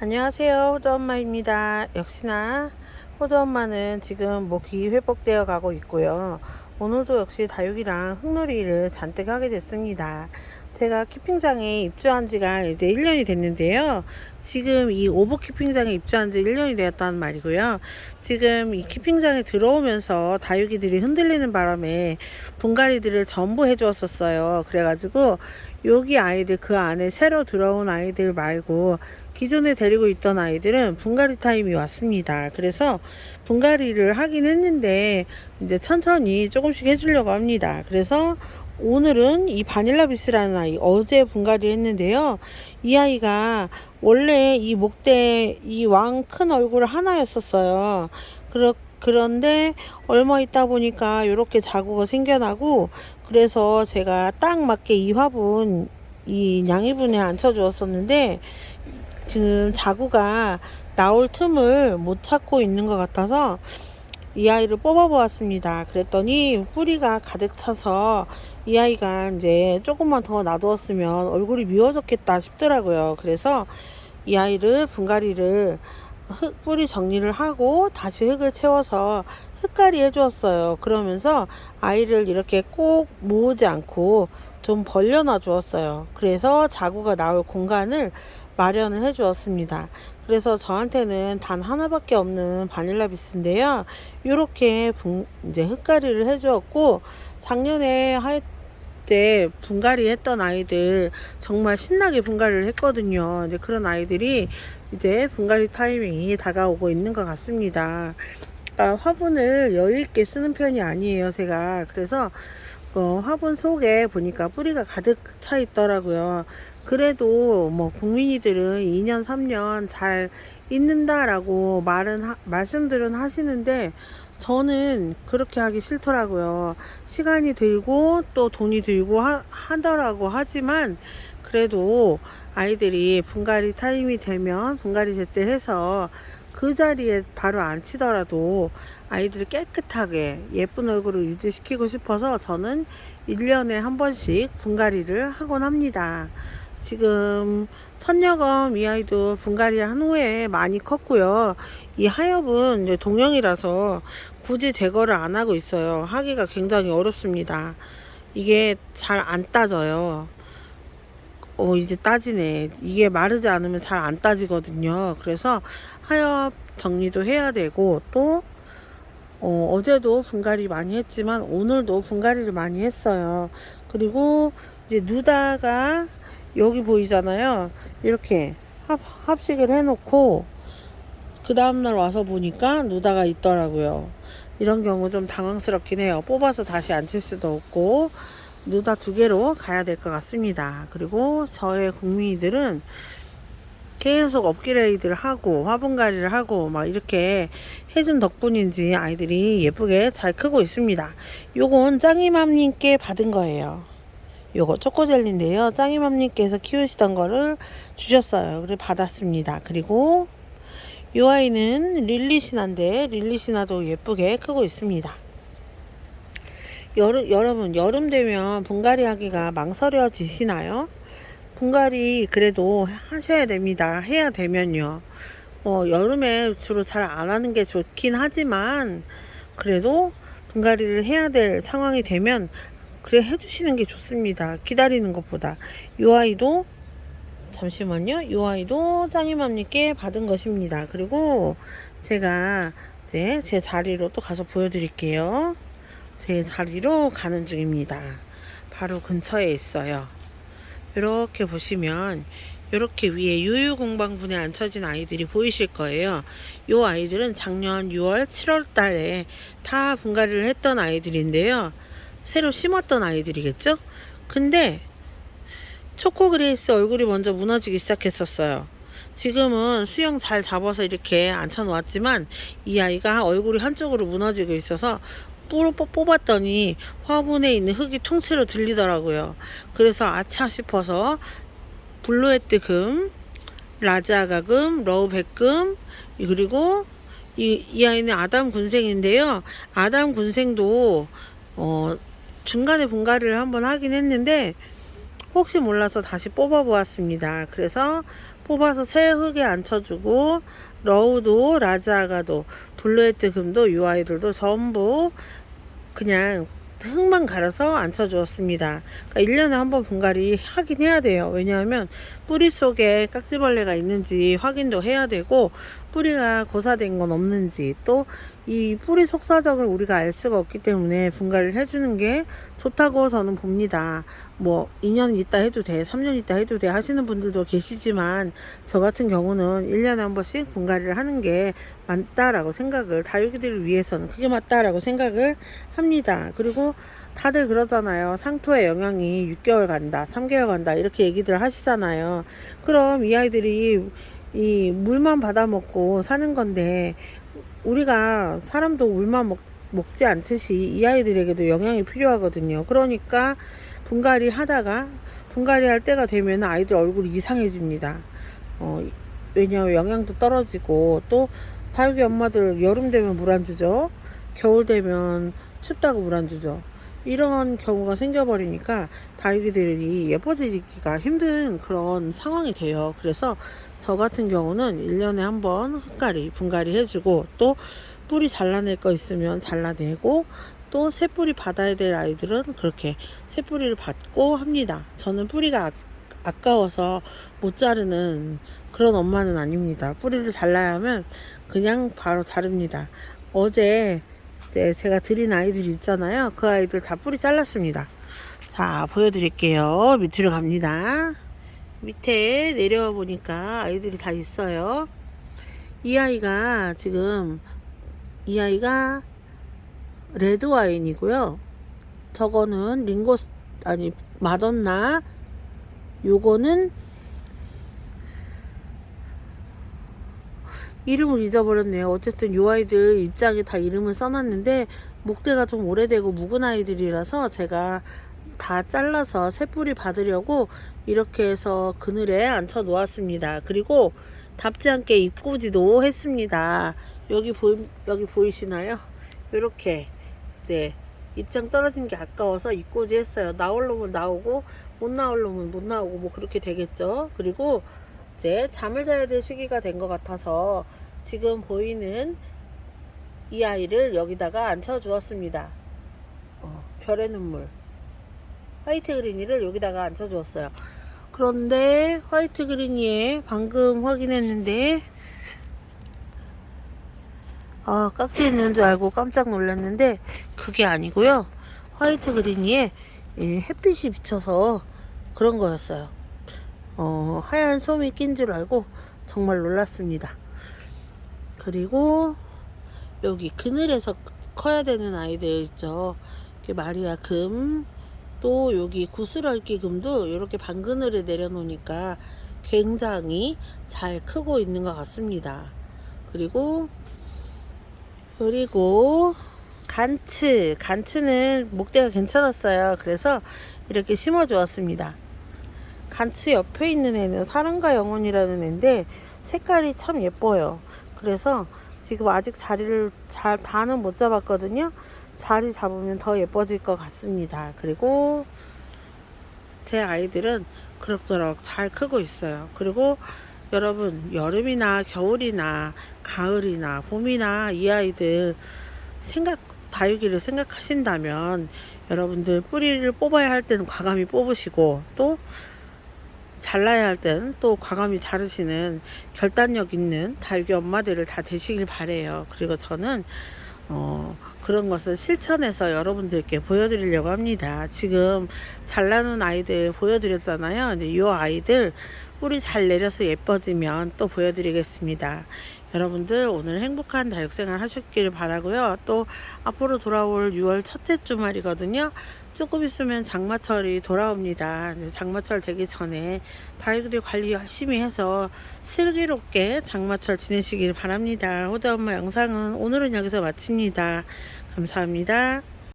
안녕하세요. 호두엄마입니다. 역시나 호두엄마는 지금 목이 회복되어 가고 있고요. 오늘도 역시 다육이랑 흙놀이를 잔뜩 하게 됐습니다. 제가 키핑장에 입주한 지가 이제 1년이 됐는데요. 지금 이 오버 키핑장에 입주한 지 1년이 되었다는 말이고요. 지금 이 키핑장에 들어오면서 다육이들이 흔들리는 바람에 분갈이들을 전부 해주었었어요. 그래가지고 여기 아이들 그 안에 새로 들어온 아이들 말고 기존에 데리고 있던 아이들은 분갈이 타임이 왔습니다. 그래서 분갈이를 하긴 했는데 이제 천천히 조금씩 해주려고 합니다. 그래서 오늘은 이 바닐라 비스라는 아이 어제 분갈이 했는데요. 이 아이가 원래 이 목대 이 왕 큰 얼굴 하나였었어요. 그렇 그런데 얼마 있다 보니까 이렇게 자국이 생겨나고 그래서 제가 딱 맞게 이 화분 이 양이분에 앉혀 주었었는데 지금 자구가 나올 틈을 못 찾고 있는 것 같아서 이 아이를 뽑아 보았습니다. 그랬더니 뿌리가 가득 차서 이 아이가 이제 조금만 더 놔두었으면 얼굴이 미워졌겠다 싶더라고요. 그래서 이 아이를 분갈이를 흙 뿌리 정리를 하고 다시 흙을 채워서 흙갈이 해주었어요. 그러면서 아이를 이렇게 꼭 모으지 않고 좀 벌려놔 주었어요. 그래서 자구가 나올 공간을 마련을 해 주었습니다. 그래서 저한테는 단 하나밖에 없는 바닐라 비스인데요. 이렇게 분, 이제 흙갈이를 해 주었고 작년에 할 때 분갈이 했던 아이들 정말 신나게 분갈이를 했거든요. 이제 그런 아이들이 이제 분갈이 타이밍이 다가오고 있는 것 같습니다. 아, 화분을 여유 있게 쓰는 편이 아니에요, 제가. 그래서 어, 화분 속에 보니까 뿌리가 가득 차 있더라고요. 그래도 뭐 국민이들은 2년, 3년 잘 있는다라고 말은 하, 말씀들은 하시는데 저는 그렇게 하기 싫더라고요. 시간이 들고 또 돈이 들고 하, 하더라고 하지만 그래도 아이들이 분갈이 타임이 되면 분갈이 제때 해서 그 자리에 바로 앉히더라도 아이들을 깨끗하게 예쁜 얼굴을 유지시키고 싶어서 저는 1년에 한 번씩 분갈이를 하곤 합니다. 지금 천여검 이 아이도 분갈이 한 후에 많이 컸고요. 이 하엽은 이제 동형이라서 굳이 제거를 안 하고 있어요. 하기가 굉장히 어렵습니다. 이게 잘 안 따져요. 어, 이제 따지네. 이게 마르지 않으면 잘 안 따지거든요. 그래서 하엽 정리도 해야 되고, 또, 어, 어제도 분갈이 많이 했지만, 오늘도 분갈이를 많이 했어요. 그리고 이제 누다가 여기 보이잖아요. 이렇게 합, 합식을 해놓고, 그 다음날 와서 보니까 누다가 있더라고요. 이런 경우 좀 당황스럽긴 해요. 뽑아서 다시 앉힐 수도 없고, 누다 두 개로 가야 될 것 같습니다. 그리고 저의 국민이들은 계속 업그레이드를 하고 화분갈이를 하고 막 이렇게 해준 덕분인지 아이들이 예쁘게 잘 크고 있습니다. 요건 짱이맘님께 받은 거예요. 요거 초코젤리인데요. 짱이맘님께서 키우시던 거를 주셨어요. 그래 받았습니다. 그리고 요 아이는 릴리시나인데 릴리시나도 예쁘게 크고 있습니다. 여름, 여러분, 여름 되면 분갈이 하기가 망설여지시나요? 분갈이 그래도 하셔야 됩니다. 해야 되면요. 뭐, 여름에 주로 잘 안 하는 게 좋긴 하지만, 그래도 분갈이를 해야 될 상황이 되면, 그래 해주시는 게 좋습니다. 기다리는 것보다. 이 아이도, 잠시만요. 이 아이도 짱이맘님께 받은 것입니다. 그리고 제가 이제 제 자리로 또 가서 보여드릴게요. 제 자리로 가는 중입니다. 바로 근처에 있어요. 이렇게 보시면 이렇게 위에 유유공방분에 앉혀진 아이들이 보이실 거예요. 이 아이들은 작년 6월, 7월 달에 다 분갈이를 했던 아이들인데요. 새로 심었던 아이들이겠죠? 근데 초코 그레이스 얼굴이 먼저 무너지기 시작했었어요. 지금은 수영 잘 잡아서 이렇게 앉혀놓았지만 이 아이가 얼굴이 한쪽으로 무너지고 있어서 뿌로 뽑았더니 화분에 있는 흙이 통째로 들리더라고요. 그래서 아차 싶어서 블루에트 금, 라자가 금, 러브백 금, 그리고 이, 이 아이는 아담 군생인데요. 아담 군생도 어, 중간에 분갈이를 한번 하긴 했는데 혹시 몰라서 다시 뽑아 보았습니다. 그래서 뽑아서 새 흙에 앉혀주고 러우도 라즈아가도 블루헤트 금도 이 아이들도 전부 그냥 흙만 갈아서 앉혀주었습니다. 그러니까 1년에 한 번 분갈이 하긴 해야 돼요. 왜냐하면 뿌리 속에 깍지벌레가 있는지 확인도 해야 되고 뿌리가 고사된 건 없는지 또 이 뿌리 속사정을 우리가 알 수가 없기 때문에 분갈이를 해주는 게 좋다고 저는 봅니다. 뭐 2년 있다 해도 돼, 3년 있다 해도 돼 하시는 분들도 계시지만 저 같은 경우는 1년에 한 번씩 분갈이를 하는 게 맞다라고 생각을 다육이들을 위해서는 그게 맞다라고 생각을 합니다. 그리고 다들 그러잖아요. 상토의 영향이 6개월 간다, 3개월 간다 이렇게 얘기들 하시잖아요. 그럼 이 아이들이 이 물만 받아 먹고 사는 건데 우리가 사람도 물만 먹, 먹지 않듯이 이 아이들에게도 영양이 필요하거든요. 그러니까 분갈이 하다가 분갈이 할 때가 되면 아이들 얼굴이 이상해집니다. 어, 왜냐하면 영양도 떨어지고 또 다육이 엄마들 여름 되면 물 안 주죠. 겨울 되면 춥다고 물 안 주죠. 이런 경우가 생겨버리니까 다육이들이 예뻐지기가 힘든 그런 상황이 돼요. 그래서 저 같은 경우는 1년에 한 번 흙갈이, 분갈이 해주고 또 뿌리 잘라낼 거 있으면 잘라내고 또 새뿌리 받아야 될 아이들은 그렇게 새뿌리를 받고 합니다. 저는 뿌리가 아, 아까워서 못 자르는 그런 엄마는 아닙니다. 뿌리를 잘라야 하면 그냥 바로 자릅니다. 어제 이제 제가 드린 아이들이 있잖아요. 그 아이들 다 뿌리 잘랐습니다. 자, 보여드릴게요. 밑으로 갑니다. 밑에 내려와 보니까 아이들이 다 있어요. 이 아이가 지금 이 아이가 레드 와인이고요. 저거는 링고 아니 마돈나 요거는 이름을 잊어버렸네요. 어쨌든 요 아이들 입장에 다 이름을 써놨는데 목대가 좀 오래되고 묵은 아이들이라서 제가 다 잘라서 새뿌리 받으려고 이렇게 해서 그늘에 앉혀 놓았습니다. 그리고 답지 않게 입고지도 했습니다. 여기 보이 여기 보이시나요? 이렇게 이제 입장 떨어진 게 아까워서 입고지 했어요. 나올 놈은 나오고 못 나올 놈은 못 나오고 뭐 그렇게 되겠죠. 그리고 이제 잠을 자야 될 시기가 된 것 같아서 지금 보이는 이 아이를 여기다가 앉혀 주었습니다. 어, 별의 눈물. 화이트 그린이를 여기다가 앉혀 주었어요. 그런데 화이트 그린이에 방금 확인했는데 아 깍지 있는 줄 알고 깜짝 놀랐는데 그게 아니고요. 화이트 그린이에 이 햇빛이 비쳐서 그런 거였어요. 어, 하얀 솜이 낀 줄 알고 정말 놀랐습니다. 그리고 여기 그늘에서 커야 되는 아이들 있죠. 마리아 금, 또 여기 구슬얽기 금도 이렇게 반그늘에 내려놓으니까 굉장히 잘 크고 있는 것 같습니다. 그리고 그리고 간츠 간츠는 목대가 괜찮았어요. 그래서 이렇게 심어 주었습니다. 간츠 옆에 있는 애는 사랑과 영혼이라는 애인데 색깔이 참 예뻐요. 그래서 지금 아직 자리를 잘 다는 못 잡았거든요. 자리 잡으면 더 예뻐질 것 같습니다. 그리고 제 아이들은 그럭저럭 잘 크고 있어요. 그리고 여러분 여름이나 겨울이나 가을이나 봄이나 이 아이들 생각 다육이를 생각하신다면 여러분들 뿌리를 뽑아야 할 때는 과감히 뽑으시고 또 잘라야 할 땐 또 과감히 자르시는 결단력 있는 다육이 엄마들을 다 되시길 바래요. 그리고 저는 어, 그런 것을 실천해서 여러분들께 보여드리려고 합니다. 지금 잘나는 아이들 보여드렸잖아요. 근데 이 아이들 뿌리 잘 내려서 예뻐지면 또 보여드리겠습니다. 여러분들 오늘 행복한 다육생활 하셨기를 바라고요. 또 앞으로 돌아올 6월 첫째 주말이거든요. 조금 있으면 장마철이 돌아옵니다. 장마철 되기 전에 다육이들 관리 열심히 해서 슬기롭게 장마철 지내시길 바랍니다. 호다 엄마 영상은 오늘은 여기서 마칩니다. 감사합니다.